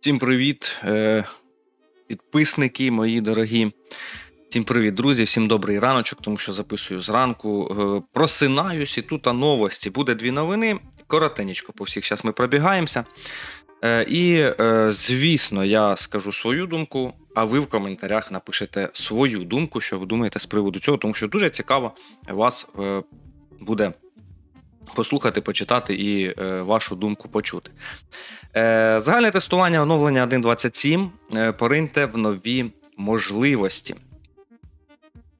Всім привіт, е, підписники мої дорогі. Всім привіт, друзі, всім добрий раночок, тому що записую зранку. Е, Просинаюсь і тут новості. Буде дві новини. Коротенечко по всіх зараз ми пробігаємося. Е, І, звісно, я скажу свою думку, а ви в коментарях напишете свою думку, що ви думаєте з приводу цього, тому що дуже цікаво вас буде послухати, почитати і е, вашу думку почути. Е, Загальне тестування оновлення 1.27. Е, Пориньте в нові можливості.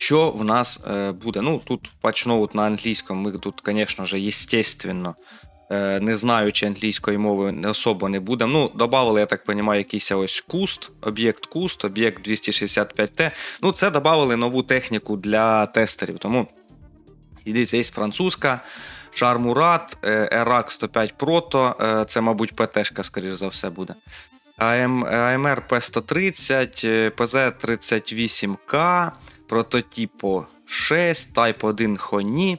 Що в нас е, буде? Ну, тут почну на англійському. Ми тут, звісно ж, естественно, е, не знаючи англійської мови, особо не будемо. Ну, додали, я так розумію, якийсь ось куст, об'єкт куст, об'єкт 265T. Ну, це додали нову техніку для тестерів. Тому дивіться, є французька. Шармурат, ERAC 105 Proto, е, це, мабуть, ПТшка, скоріш за все, буде. АМ, АМР P130, е, PZ38К, прототипо 6, Type 1 Хоні,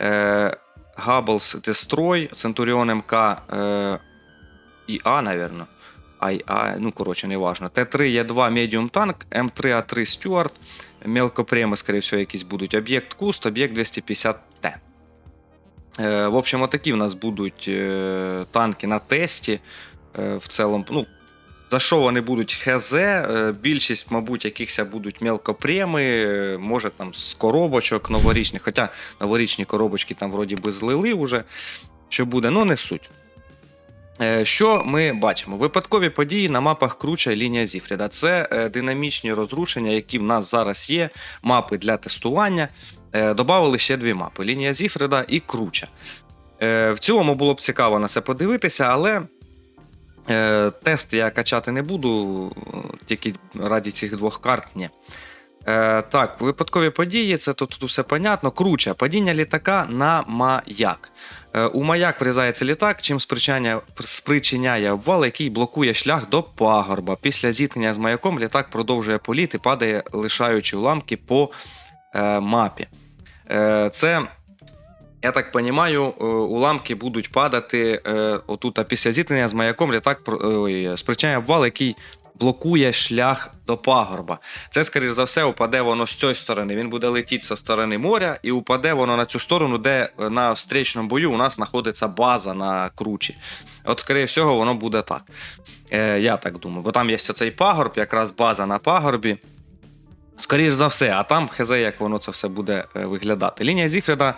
е, Hubbles Destroy, Centurion МК е, ІА, напевно. АЙА, ну, коротше, не важно. Т3 Е2 Medium Tank, М3А3 Stewart, мелкопреми, скоріше всього, якісь будуть. Об'єкт Куст, об'єкт 250Т. Е, В общем, отакі в нас будуть е, танки на тесті. Е, В цілому, ну, за що вони будуть ХЗ, більшість, мабуть, якихось будуть мелкопреми, може там з коробочок новорічних, хоча новорічні коробочки там вроді би злили вже, що буде, ну не суть. Що ми бачимо? Випадкові події на мапах Круча і лінія Зіфріда. Це динамічні розрушення, які в нас зараз є, мапи для тестування. Е, Добавили ще дві мапи: лінія Зіфрида і Круча. Е, В цілому було б цікаво на це подивитися, але е, тест я качати не буду, тільки раді цих двох карт. Ні. Так, випадкові події, це тут, тут все понятно. Круча, падіння літака на маяк. У маяк врізається літак, чим спричиняє обвал, який блокує шлях до пагорба. Після зіткнення з маяком літак продовжує політ і падає, лишаючи уламки по е, мапі. Е, це, я так розумію, уламки будуть падати е, отут, після зіткнення з маяком літак спричиняє обвал, який блокує шлях до пагорба. Це, скоріш за все, упаде воно з цієї сторони. Він буде летіти зі сторони моря, і упаде воно на цю сторону, де е, на встречному бою у нас знаходиться база на кручі. От, скоріше всього, воно буде так. Е, я так думаю. Бо там є цей пагорб, якраз база на пагорбі. Скоріш за все, а там хз, як воно це все буде е, виглядати. Лінія Зіфрида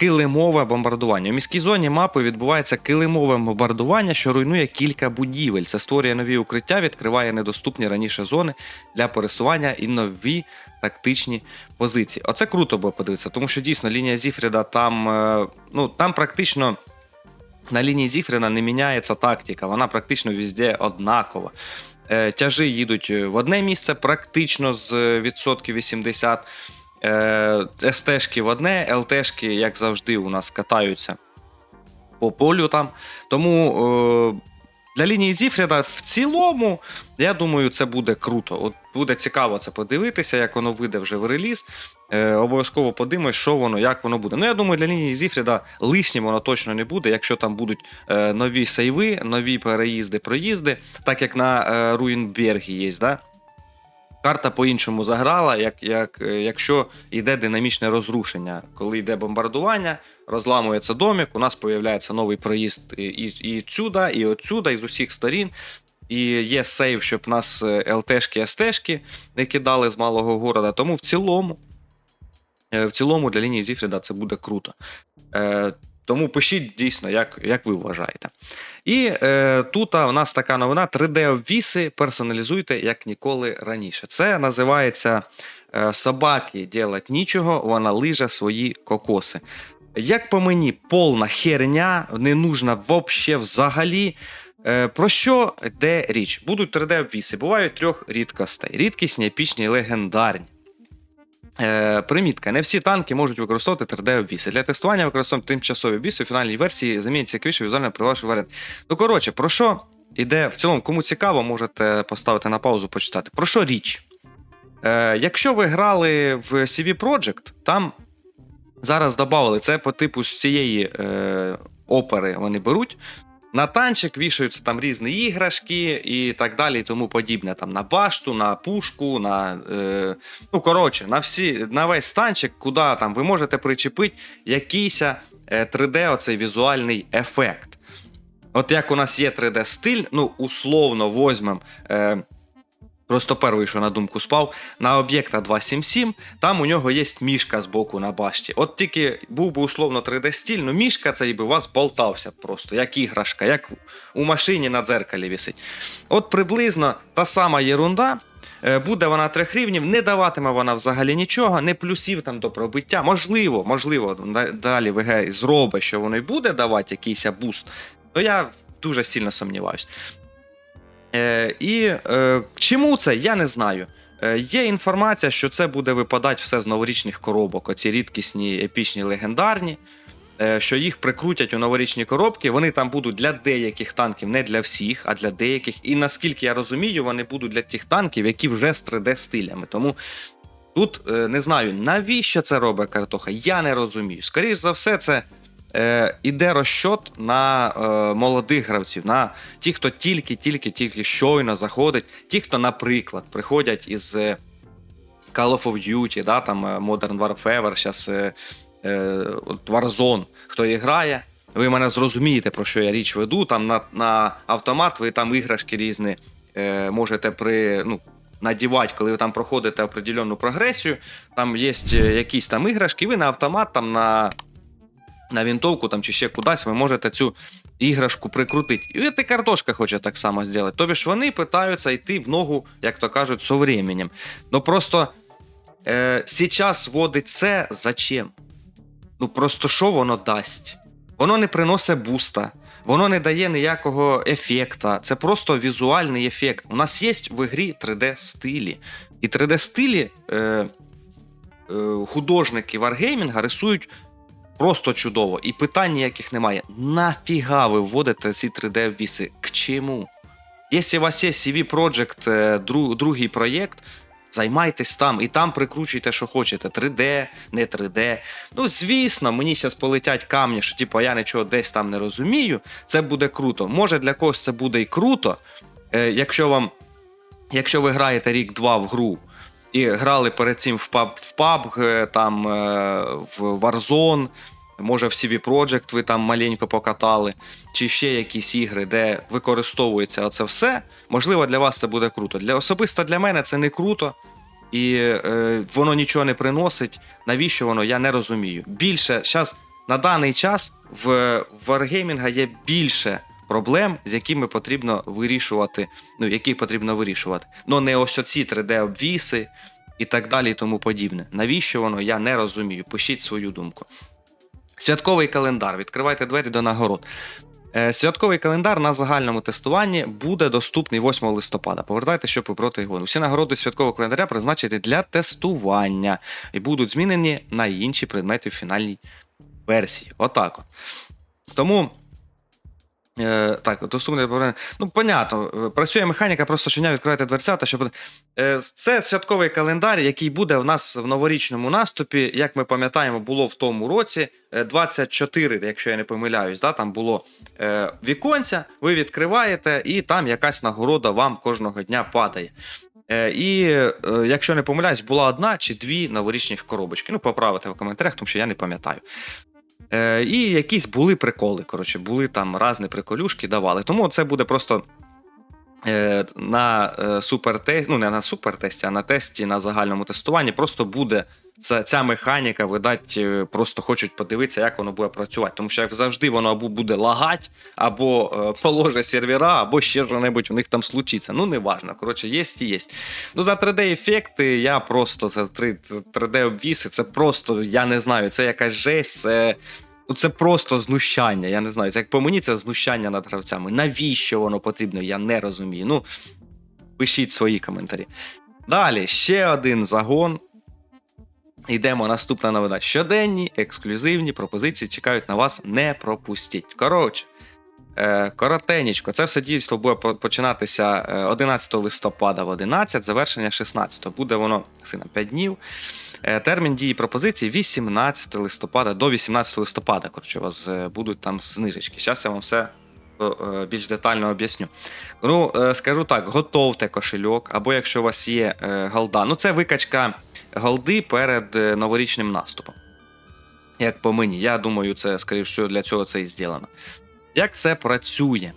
килимове бомбардування. У міській зоні мапи відбувається килимове бомбардування, що руйнує кілька будівель. Це створює нові укриття, відкриває недоступні раніше зони для пересування і нові тактичні позиції. Оце круто було подивитися, тому що дійсно лінія Зіфріда там, е, ну, там практично. На лінії Зіфріна не міняється тактика, вона практично везде однакова. Е, Тяжі їдуть в одне місце, практично з е, відсотків 80. СТ-шки в одне, ЛТшки, як завжди, у нас катаються по полю там. Тому е, для лінії Зіфріда в цілому, я думаю, це буде круто. От буде цікаво це подивитися, як воно вийде вже в реліз. Е, обов'язково подивимось, що воно, як воно буде. Ну, я думаю, для лінії Зіфріда лишнім воно точно не буде, якщо там будуть е, нові сейви, нові переїзди, проїзди, так як на е, Руїнбергі є, да? Карта по-іншому заграла, як, як, е, якщо йде динамічне розрушення. Коли йде бомбардування, розламується домик, у нас появляється новий проїзд і, і, і сюди, і отсюда, і з усіх сторін. І є сейв, щоб нас е, ЛТшки, СТшки не кидали з малого города. Тому в цілому, е, в цілому для лінії Зіфріда це буде круто. Тому пишіть дійсно, як, як ви вважаєте. І е, тут у нас така новина: 3D-обвіси персоналізуйте як ніколи раніше. Це називається е, собаки ділать нічого, вона лиже свої кокоси. Як по мені, повна херня, не нужна вообще взагалі. Е, Про що йде річ? Будуть 3D-обвіси, бувають трьох рідкостей: рідкісні, епічні, легендарні. Е, примітка: не всі танки можуть використовувати 3D-обвіси. Для тестування використовуємо тимчасові обвіси у фінальній версії замінять цікавіше візуально при вашій варіант. Ну, коротше, про що іде в цілому, кому цікаво, можете поставити на паузу, почитати. Про що річ? Е, якщо ви грали в CV Project, там зараз додали це по типу з цієї е, опери вони беруть. На танчик вішаються там різні іграшки і так далі, і тому подібне. Там на башту, на пушку, на. Е, ну, коротше, на всі, на весь танчик, куди там ви можете причепити якийсь е, 3D, оцей візуальний ефект. От як у нас є 3D-стиль, ну, условно возьмемо. Е, Просто перший, що на думку спав, на об'єкта 277, там у нього є мішка з боку на башті. От тільки був би условно 3D-стиль, ну мішка цей би у вас болтався просто, як іграшка, як у машині на дзеркалі висить. От приблизно та сама єрунда. Е, Буде вона трьох рівнів, не даватиме вона взагалі нічого, не плюсів там до пробиття. Можливо, можливо, далі ВГ зробить, що воно й буде давати якийсь буст. Ну я дуже сильно сумніваюсь. Е, і е, чому це? Я не знаю. Е, є інформація, що це буде випадати все з новорічних коробок. Оці рідкісні, епічні, легендарні. Що їх прикрутять у новорічні коробки, вони там будуть для деяких танків, не для всіх, а для деяких. І наскільки я розумію, вони будуть для тих танків, які вже з 3D-стилями. Тому тут не знаю, навіщо це робить картоха, я не розумію. Скоріше за все, це е, іде розчот на е, молодих гравців, на ті, хто тільки-тільки-тільки щойно заходить, ті, хто, наприклад, приходять із е, Call of Duty, да, там е, Modern Warfare, зараз е, е, Warzone, хто і грає. Ви мене зрозумієте, про що я річ веду. Там на, на автомат ви там іграшки різні е, можете при, ну, надівати, коли ви там проходите определенну прогресію. Там є якісь там іграшки, ви на автомат, там на, на вінтовку там, чи ще кудись, ви можете цю іграшку прикрутити. І і картошка хоче так само зробити. Тобі ж вони питаються йти в ногу, як то кажуть, со временем. Ну просто е, сейчас вводить це зачем? Ну просто що воно дасть? Воно не приносить буста, воно не дає ніякого ефекта. Це просто візуальний ефект. У нас є в ігрі 3D-стилі. І 3D-стилі е, е, художники Wargaming рисують просто чудово. І питань ніяких немає. Нафіга ви вводите ці 3D-віси? К чому? Якщо у вас є CV Project, е, дру- другий проєкт, займайтесь там і там прикручуйте, що хочете. 3D, не 3D. Ну, звісно, мені зараз полетять камні, що типу, я нічого десь там не розумію. Це буде круто. Може, для когось це буде і круто, е, якщо вам. Якщо ви граєте рік-два в гру і грали перед цим в PUB, в PUBG, там е, в Warzone, може в CV Project ви там маленько покатали, чи ще якісь ігри, де використовується оце все, можливо, для вас це буде круто. Для особисто для мене це не круто. І е, воно нічого не приносить. Навіщо воно? Я не розумію. Більше зараз на даний час в Wargaming є більше проблем, з якими потрібно вирішувати, ну які потрібно вирішувати. Ну не ось оці 3D-обвіси і так далі, і тому подібне. Навіщо воно? Я не розумію. Пишіть свою думку. Святковий календар. Відкривайте двері до нагород. Е, Святковий календар на загальному тестуванні буде доступний 8 листопада. Повертайте, щоб ви його. Усі нагороди святкового календаря призначені для тестування і будуть змінені на інші предмети в фінальній версії. Отак от. Тому. Е, так, доступне повернення. Ну, понятно, е, працює механіка, просто щодня відкривайте дверцята, щоб. Е, це святковий календар, який буде в нас в новорічному наступі. Як ми пам'ятаємо, було в тому році е, 24, якщо я не помиляюсь, да, там було е, віконця, ви відкриваєте, і там якась нагорода вам кожного дня падає. Е, і е, якщо не помиляюсь, була одна чи дві новорічні коробочки. Ну, поправите в коментарях, тому що я не пам'ятаю. Е, і якісь були приколи. Коротше, були там різні приколюшки, давали. Тому це буде просто на е, супертесті, ну не на супертесті, а на тесті на загальному тестуванні. Просто буде ця, ця механіка, видать, е, просто хочуть подивитися, як воно буде працювати. Тому що як завжди воно або буде лагати, або е, положе сервера, або ще що-небудь у них там случиться. Ну, не важно. Коротше, є і є. Ну, за 3D-ефекти я просто за 3D-обвіси, це просто, я не знаю, це якась жесть, це. Ну, це просто знущання. Я не знаю. Це як по мені, це знущання над гравцями. Навіщо воно потрібно? Я не розумію. Ну, пишіть свої коментарі. Далі ще один загон. Йдемо наступна новина. Щоденні ексклюзивні пропозиції чекають на вас. Не пропустіть. Коротше, е, коротенечко, це все дійство буде починатися е, 11 листопада в 11, завершення 16. Буде воно сина 5 днів. Е, Термін дії пропозиції 18 листопада до 18 листопада. Коротше, у вас е, будуть там знижечки. Зараз я вам все е, більш детально об'ясню. Ну, скажу так: готовте кошельок, або якщо у вас є голда. Ну, це викачка голди перед новорічним наступом. Як по мені, я думаю, це, скоріш всього, для цього це і зроблено. Як це працює?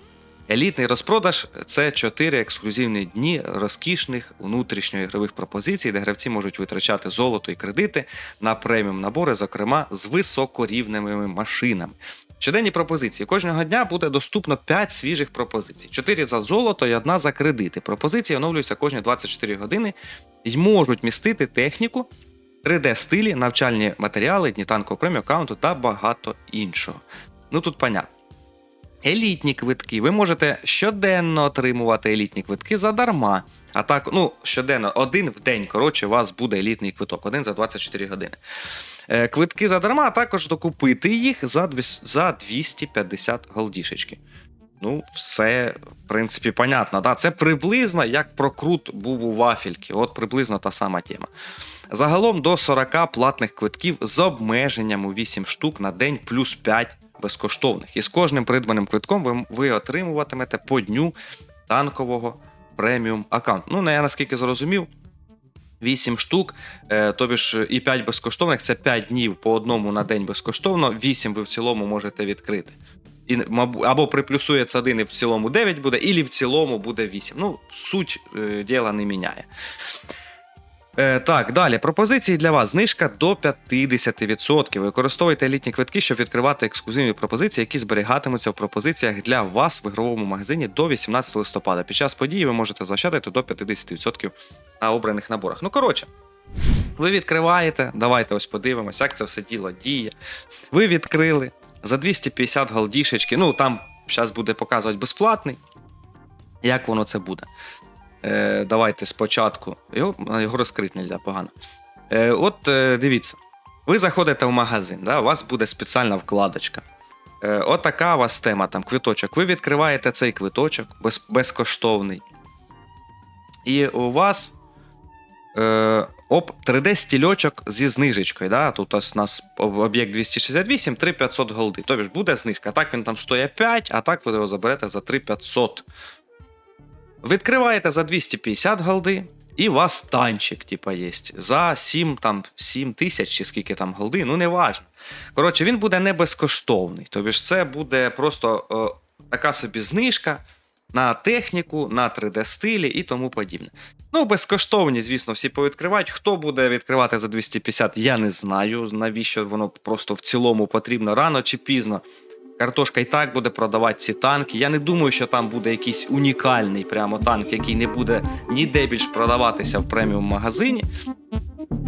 Елітний розпродаж це 4 ексклюзивні дні розкішних внутрішньоігрових пропозицій, де гравці можуть витрачати золото і кредити на преміум набори, зокрема з високорівневими машинами. Щоденні пропозиції. Кожного дня буде доступно 5 свіжих пропозицій: 4 за золото і 1 за кредити. Пропозиції оновлюються кожні 24 години і можуть містити техніку, 3D-стилі, навчальні матеріали, дні танкового премію аккаунту та багато іншого. Ну тут понятно. Елітні квитки. Ви можете щоденно отримувати елітні квитки задарма. А так, ну, щоденно, один в день, коротше, у вас буде елітний квиток, один за 24 години. Е, Квитки задарма, а також докупити їх за за 250 голдішечки. Ну, все, в принципі, понятно. Да? Це приблизно як прокрут був у вафельки. От приблизно та сама тема. Загалом до 40 платних квитків з обмеженням у 8 штук на день плюс 5 безкоштовних. І з кожним придбаним квитком ви, ви отримуватимете по дню танкового преміум аккаунту. Ну, я наскільки зрозумів, 8 штук, е, тобі ж і 5 безкоштовних це 5 днів по одному на день безкоштовно, 8 ви в цілому можете відкрити. І, або приплюсується один і в цілому 9 буде, і в цілому буде 8. Ну, суть е, діла не міняє. Е, так, далі. Пропозиції для вас. Знижка до 50%. Використовуйте елітні квитки, щоб відкривати ексклюзивні пропозиції, які зберігатимуться в пропозиціях для вас в ігровому магазині до 18 листопада. Під час події ви можете заощадити до 50% на обраних наборах. Ну, коротше. Ви відкриваєте, давайте ось подивимось, як це все діло діє. Ви відкрили за 250 голдішечки. Ну, там зараз буде показувати безплатний. Як воно це буде? Е, давайте спочатку. Його, його розкрити нельзя погано. Е, от е, дивіться, ви заходите в магазин, да, у вас буде спеціальна вкладочка. Е, от така у вас тема, там квиточок. Ви відкриваєте цей квиточок без, безкоштовний. І у вас е, оп, 3D-стільочок зі знижечкою. Да? Тут ось у нас об'єкт 268, 3500 голди. Тобі ж буде знижка. Так він там стоїть 5, а так ви його заберете за 3500. Відкриваєте за 250 голди, і у вас танчик, типа, є. За 7, там, 7 тисяч чи скільки там голди, ну не важно. Коротше, він буде не безкоштовний. Тобі ж це буде просто е, така собі знижка на техніку, на 3D-стилі і тому подібне. Ну, безкоштовні, звісно, всі повідкривають. Хто буде відкривати за 250, я не знаю. Навіщо воно просто в цілому потрібно рано чи пізно. Картошка і так буде продавати ці танки. Я не думаю, що там буде якийсь унікальний прямо танк, який не буде ніде більш продаватися в преміум магазині.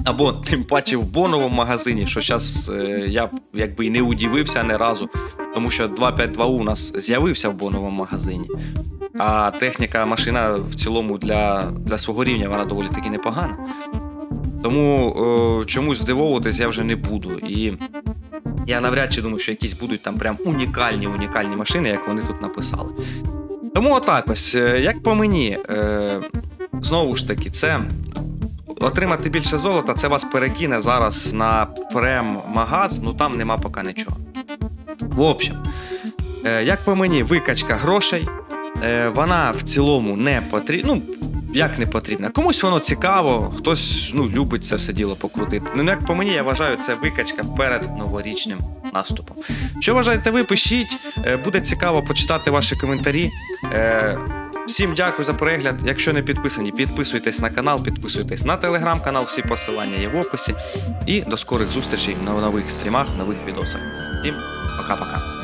Або тим паче в боновому магазині, що зараз е, я якби і не удивився ні разу, тому що 252U у нас з'явився в боновому магазині. А техніка машина в цілому для, для свого рівня вона доволі таки непогана. Тому е, чомусь здивовуватись я вже не буду. І я навряд чи думаю, що якісь будуть там прям унікальні унікальні машини, як вони тут написали. Тому отак ось, е, як по мені, е, знову ж таки, це отримати більше золота, це вас перекине зараз на прем-магаз, ну там нема поки нічого. В общем, е, як по мені, викачка грошей, вона в цілому не потрібна. Ну, як не потрібна. Комусь воно цікаво, хтось ну, любить це все діло покрутити. Ну, як по мені, я вважаю, це викачка перед новорічним наступом. Що вважаєте ви? Пишіть, Е, буде цікаво почитати ваші коментарі. Е, Всім дякую за перегляд. Якщо не підписані, підписуйтесь на канал, підписуйтесь на телеграм-канал, всі посилання є в описі. І до скорих зустрічей на нових стрімах, нових відосах. Всім пока-пока.